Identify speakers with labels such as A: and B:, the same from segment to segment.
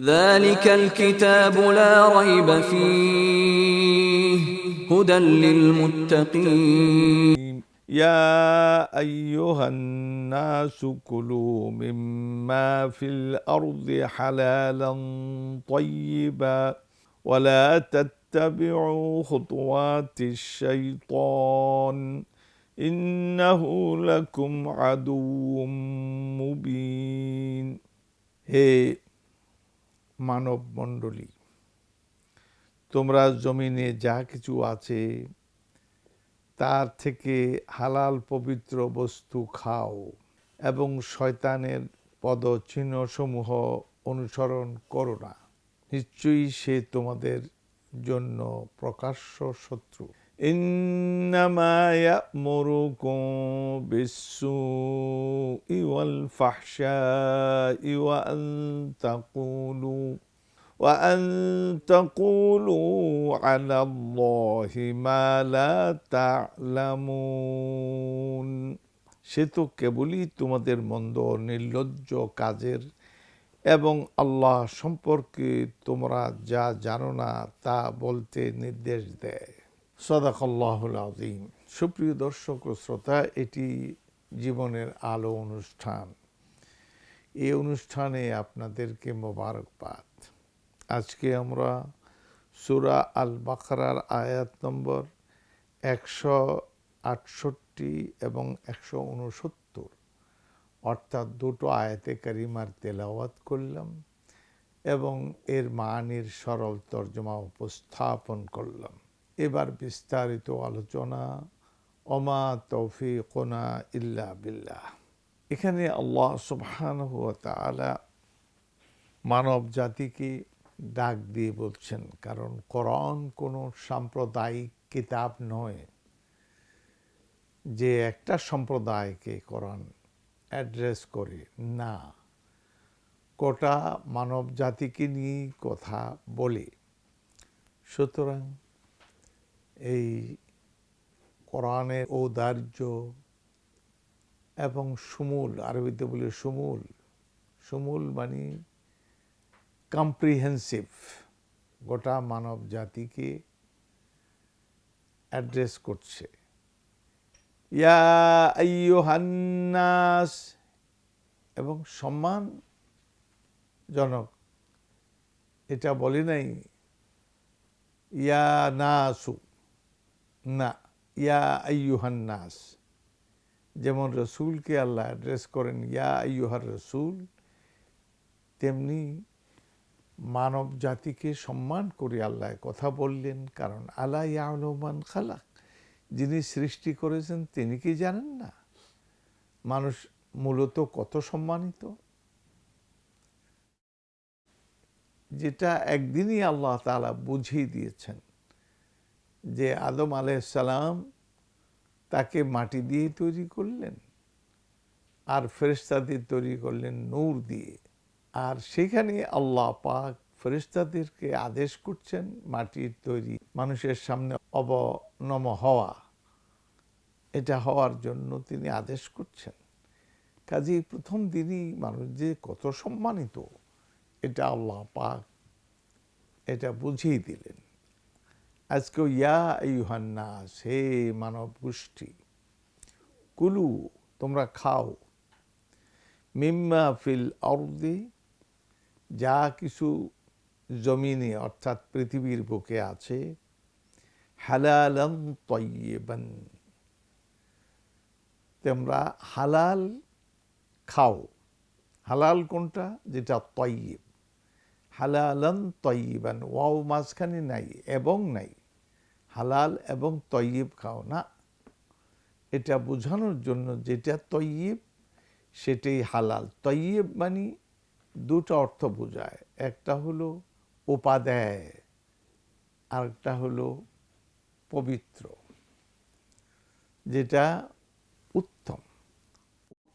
A: ذلك الكتاب لا ريب فيه هدى للمتقين
B: يا أيها الناس كلوا مما في الأرض حلالا طيبا ولا تتبعوا خطوات الشيطان إنه لكم عدو مبين هي hey. মণ্ডলী তোমরা জমিনে যা কিছু আছে, তার থেকে হালাল পবিত্র বস্তু খাও এবং শয়তানের পদচিহ্নসমূহ অনুসরণ করো না। নিশ্চয়ই সে তোমাদের জন্য প্রকাশ্য শত্রু। إنما يأمركم بالسوء والفحشاء وأن تقولوا وأن تقولوا على الله ما لا تعلمون সে তো কেবলই তোমাদের মন্দ নির্লজ্জ কাজের এবং আল্লাহ সম্পর্কে তোমরা যা জানো না তা বলতে নির্দেশ দেয় সদাকল্লাহুল আজিম সুপ্রিয় দর্শক ও শ্রোতা, এটি জীবনের আলো অনুষ্ঠান। এই অনুষ্ঠানে আপনাদেরকে মোবারকবাদ। আজকে আমরা সুরা আল বাকারার আয়াত নম্বর একশো আটষট্টি এবং একশো উনসত্তর। অর্থাৎ দুটো আয়াতে কারিমার তেলাওয়াত করলাম এবং এর মানির সরল তর্জমা উপস্থাপন করলাম। এবার বিস্তারিত আলোচনা অমা তৌফিকোনা ইল্লা বিল্লাহ। এখানে আল্লাহ সুবহান তাআলা মানব জাতিকে ডাক দিয়ে বলছেন, কারণ কোরআন কোনো সাম্প্রদায়িক কিতাব নয় যে একটা সম্প্রদায়কে কোরআন অ্যাড্রেস করে। না, গোটা মানব জাতিকে নিয়েই কথা বলে। সুতরাং এই কোরআনের ঔদার্য এবং সুমূল, আরবিতে বলে সুমূল সুমূল মানে কম্প্রিহেন্সিভ গোটা মানব জাতিকে অ্যাড্রেস করছে। ইয়া আইয়ুহান্নাস, এবং সম্মানজনক, এটা বলে নাই, ইয়া নাসু না, ইয়া আইয়ুহান নাস। যেমন রসুলকে আল্লাহ অ্যাড্রেস করেন, ইয়া আইয়ুহার রসুল, তেমনি মানব জাতিকে সম্মান করে আল্লাহ কথা বললেন, কারণ আল্লাহ ইয়াহমান খালাক। যিনি সৃষ্টি করেছেন, তিনি কি জানেন না? মানুষ মূলত কত সম্মানিত? যেটা একদিনই আল্লাহ তালা বুঝিয়ে দিয়েছেন। যে আদম আলাইসালাম তাকে মাটি দিয়ে তৈরি করলেন আর ফেরেস্তাদের তৈরি করলেন নূর দিয়ে। আর সেখানে আল্লাহ পাক ফেরেস্তাদেরকে আদেশ করছেন মাটির তৈরি, মানুষের সামনে অবনম হওয়া। এটা হওয়ার জন্য তিনি আদেশ করছেন। কাজেই প্রথম দিনই মানুষ যে কত সম্মানিত, এটা আল্লাহ পাক এটা বুঝিয়ে দিলেন। আজকে ইয়া ইউহান্নাস হে মানব গোষ্ঠী কুলু, তোমরা খাও। মিম্মা ফিল অর্দি যা কিছু জমিনে, অর্থাৎ পৃথিবীর বুকে আছে, হালালন তৈবান তোমরা হালাল খাও। হালাল কোনটা? যেটা তৈব হালালন তৈবান, ওয়াও মাঝখানে নাই এবং নাই। হালাল এবং তৈব খাও না। এটা বোঝানোর জন্য যেটা তৈব, সেটাই হালাল। তৈব মানে দুটো অর্থ বোঝায়। একটা হলো উপাদেয়, আরেকটা হলো পবিত্র, যেটা উত্তম।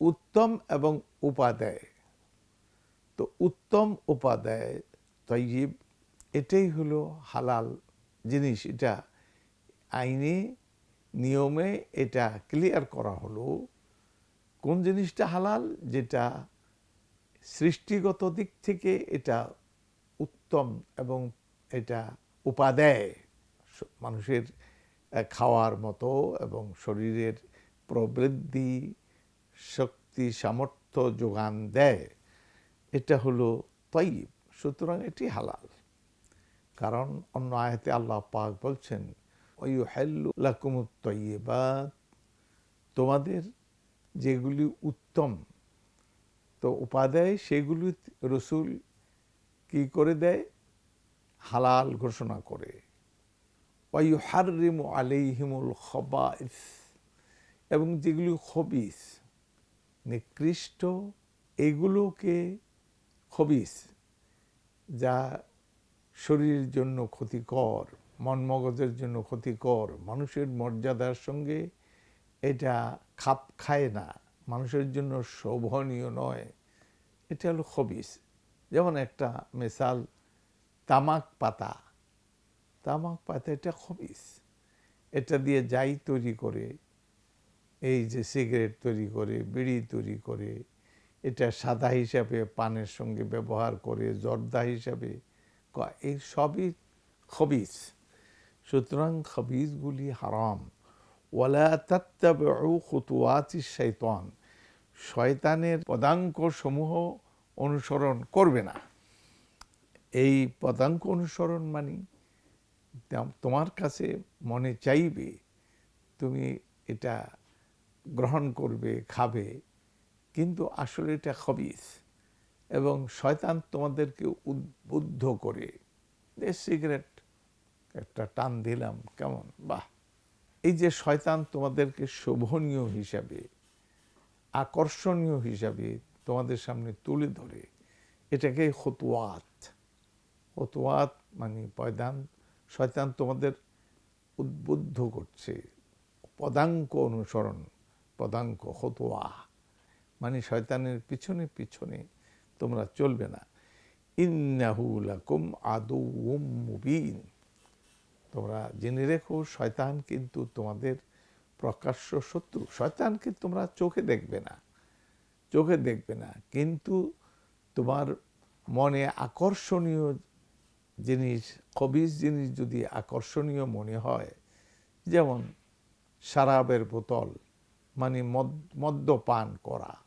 B: উত্তম এবং উপাদেয়। তো উত্তম উপাদেয় তৈব এটাই হলো হালাল জিনিস। এটা আইনে, নিয়মে এটা ক্লিয়ার করা হলো কোন জিনিসটা হালাল, যেটা সৃষ্টিগত দিক থেকে এটা উত্তম এবং এটা উপাদেয়। মানুষের খাওয়ার মতো এবং শরীরের প্রবৃদ্ধি, শক্তি, সামর্থ্য যোগান দেয়। এটা হলো তৈব সুতরাং এটি হালাল। কারণ অন্য আয়াতে আল্লাহ পাক বলছেন ওই হেল্লু লাকুমুত তৈবাত তোমাদের যেগুলি উত্তম, তো উপাদেয় সেগুলি রসুল কি করে দেয়? হালাল ঘোষণা করে। ওয়ুহারিমু আলাইহিমুল খবাইস এবং যেগুলি খবিস, নিকৃষ্ট, এগুলোকে খবিস, যা শরীরের জন্য ক্ষতিকর, মন মগজের জন্য ক্ষতিকর, মানুষের মর্যাদার সঙ্গে এটা খাপ খায় না, মানুষের জন্য শোভনীয় নয়। এটা হলো খবিস। যেমন একটা মিসাল, তামাক পাতা। তামাক পাতা এটা খবিস। এটা দিয়ে যাই তৈরি করে, এই যে সিগারেট তৈরি করে, বিড়ি তৈরি করে এটা সাদা হিসাবে পানের সঙ্গে ব্যবহার করে, জর্দা হিসাবে এই সবই খবিজ সুতরাং খবিজগুলি হারাম। ওয়ালা শৈতান শয়তানের পদাঙ্ক সমূহ অনুসরণ করবে না। এই পদাঙ্ক অনুসরণ মানে তোমার কাছে মনে চাইবে, তুমি এটা গ্রহণ করবে, খাবে কিন্তু আসলে এটা খবিস। এবং শয়তান তোমাদেরকে উদ্বুদ্ধ করে যে সিগারেট। একটা টান দিলাম, কেমন? বাহ! এই যে শয়তান তোমাদেরকে শোভনীয় হিসাবে, আকর্ষণীয় হিসাবে তোমাদের সামনে তুলে ধরে এটাকে হতুয়াত হতুয়াত মানে পয়দান। শয়তান তোমাদের উদ্বুদ্ধ করছে। পদাঙ্ক অনুসরণ, পদাঙ্ক হতুয়া মানে শয়তানের পিছনে পিছনে তোমরা চলবে না। ইন্নাহু লাকুম আদু মুবিন। তোমরা জেনে রেখো, শয়তান কিন্তু তোমাদের প্রকাশ্য শত্রু। শয়তানকে তোমরা চোখে দেখবে না, চোখে দেখবে না। কিন্তু তোমার মনে আকর্ষণীয় জিনিস কবিজ জিনিস যদি আকর্ষণীয় মনে হয়, যেমন শারাবের বোতল মানে মদ- মদ্যপান করা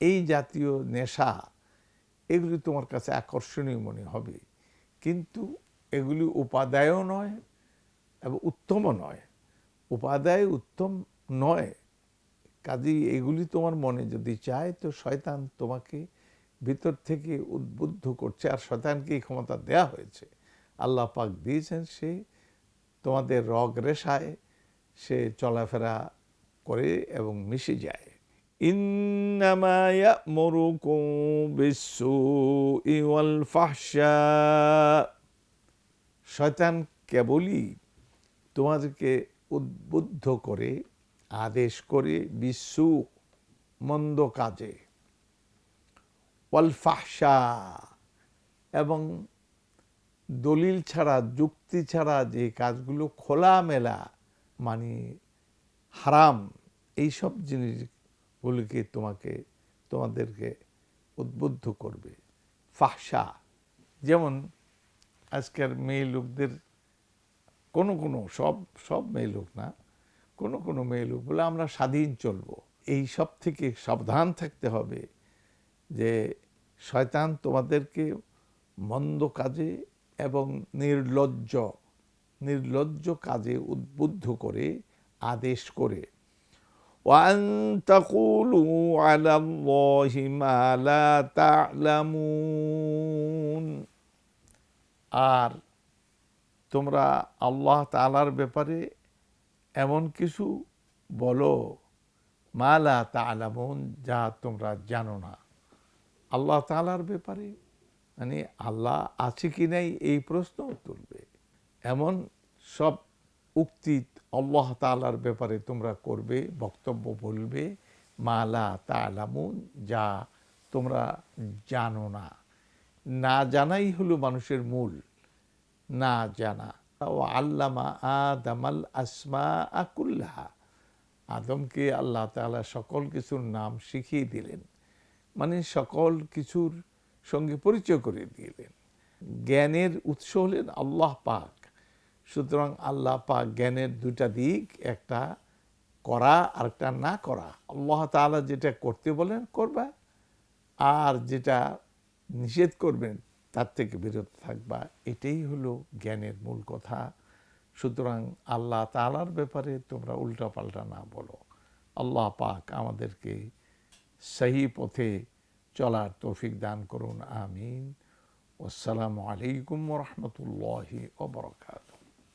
B: এই জাতীয় নেশা, এগুলি তোমার কাছে আকর্ষণীয় মনে হবে। কিন্তু এগুলি উপাদায়ও নয় এবং উত্তমও নয়। উপাদায় উত্তম নয়। কাজেই এগুলি তোমার মনে যদি চায়, তো শয়তান তোমাকে ভিতর থেকে উদ্বুদ্ধ করছে আর শয়তানকে এই ক্ষমতা দেয়া হয়েছে। আল্লাহ পাক দিয়েছেন সে তোমাদের রগ রেশায় সে চলাফেরা করে এবং মিশে যায়। ইয়ামুরুকুম বিসসুই ওয়াল ফাহশা শয়তান কেবলই তোমাদেরকে উদ্বুদ্ধ করে, আদেশ করে বিশ্ব মন্দ কাজে। ওয়াল ফাহশা এবং দলিল ছাড়া, যুক্তি ছাড়া যে কাজগুলো খোলামেলা মানে হারাম, এইসব জিনিসগুলিকে তোমাকে, তোমাদেরকে উদ্বুদ্ধ করবে। ফাহশা, যেমন আজকের মেয়ে লোকদের, কোনো কোনো, সব সব মেয়ে লোক না, কোনো কোনো মেয়ে লোক বলে আমরা স্বাধীন চলবো। এই সব থেকে সাবধান থাকতে হবে যে শয়তান তোমাদেরকে মন্দ কাজে এবং নির্লজ্জ নির্লজ্জ কাজে উদ্বুদ্ধ করে, আদেশ করে وأن تقولوا على الله ما لا تعلمون আর তোমরা আল্লাহ তালার ব্যাপারে এমন কিছু বলো মালা তালামুন যা তোমরা জানো না আল্লাহ তালার ব্যাপারে মানে আল্লাহ আছে কি নাই এই প্রশ্ন তুলবে এমন সব উক্তি আল্লাহ তালার ব্যাপারে তোমরা করবে, বক্তব্য বলবে মালা তালামুন যা তোমরা জানো না। না জানাই হলো মানুষের মূল, না জানা। ও আল্লামা আদামাল আসমা আকুল্লাহা আদমকে আল্লাহ তাআলা সকল কিছুর নাম শিখিয়ে দিলেন মানে সকল কিছুর সঙ্গে পরিচয় করে দিলেন। জ্ঞানের উৎস হলেন আল্লাহ পাক। সুতরাং আল্লাহ পাক জ্ঞানের দুটা দিক, একটা করা আর একটা না করা। আল্লাহ তাআলা যেটা করতে বলেন, করবা। আর যেটা নিষেধ করবেন, তার থেকে বিরত থাকবা। এটাই হলো জ্ঞানের মূল কথা। সুতরাং আল্লাহ তালার ব্যাপারে তোমরা উল্টাপাল্টা না বলো। আল্লাহ পাক আমাদেরকে সহি পথে চলার তৌফিক দান করুন, আমিন। আসসালামু আলাইকুম রহমতুল্লাহি ওবরাকাতুহ